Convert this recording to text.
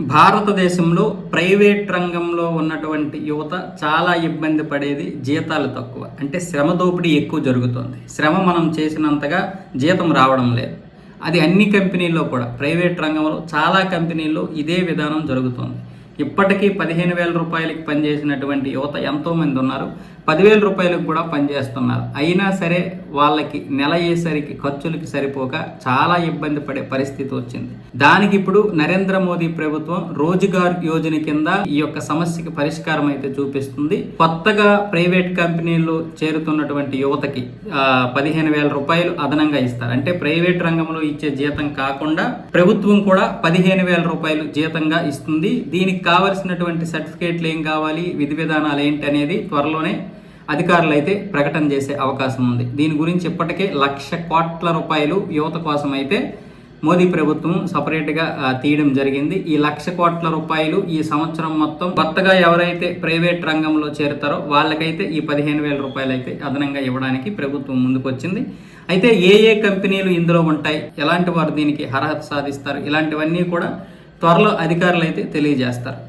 భారతదేశంలో ప్రైవేట్ రంగంలో ఉన్నటువంటి యువత చాలా ఇబ్బంది పడేది జీతాలు తక్కువ. అంటే శ్రమ దోపిడీ ఎక్కువ జరుగుతుంది. శ్రమ మనం చేసినంతగా జీతం రావడం లేదు. అది అన్ని కంపెనీల్లో కూడా ప్రైవేట్ రంగంలో చాలా కంపెనీల్లో ఇదే విధానం జరుగుతుంది. ఇప్పటికీ పదిహేను వేల రూపాయలకి పనిచేసినటువంటి యువత ఎంతోమంది ఉన్నారు. పదివేల రూపాయలకు కూడా పనిచేస్తున్నారు. అయినా సరే వాళ్ళకి నెల అయ్యేసరికి ఖర్చులకి సరిపోక చాలా ఇబ్బంది పడే పరిస్థితి వచ్చింది. దానికి ఇప్పుడు నరేంద్ర మోదీ ప్రభుత్వం రోజ్గార్ యోజన కింద ఈ యొక్క సమస్యకి పరిష్కారం అయితే చూపిస్తుంది. కొత్తగా ప్రైవేట్ కంపెనీల్లో చేరుతున్నటువంటి యువతకి పదిహేను వేల రూపాయలు అదనంగా ఇస్తారు. అంటే ప్రైవేట్ రంగంలో ఇచ్చే జీతం కాకుండా ప్రభుత్వం కూడా పదిహేను వేల రూపాయలు జీతంగా ఇస్తుంది. దీనికి కావలసినటువంటి సర్టిఫికేట్లు ఏం కావాలి విధి విధానాలు ఏంటి అనేది త్వరలోనే అధికారులు అయితే ప్రకటన చేసే అవకాశం ఉంది. దీని గురించి ఇప్పటికే లక్ష కోట్ల రూపాయలు యువత కోసం అయితే మోదీ ప్రభుత్వం సపరేట్గా తీయడం జరిగింది. ఈ లక్ష కోట్ల రూపాయలు ఈ సంవత్సరం మొత్తం కొత్తగా ఎవరైతే ప్రైవేట్ రంగంలో చేరుతారో వాళ్ళకైతే ఈ పదిహేను వేల రూపాయలు అయితే అదనంగా ఇవ్వడానికి ప్రభుత్వం ముందుకొచ్చింది. అయితే ఏ ఏ కంపెనీలు ఇందులో ఉంటాయి ఎలాంటి వారు దీనికి అర్హత సాధిస్తారు ఇలాంటివన్నీ కూడా త్వరలో అధికారులు అయితే తెలియజేస్తారు.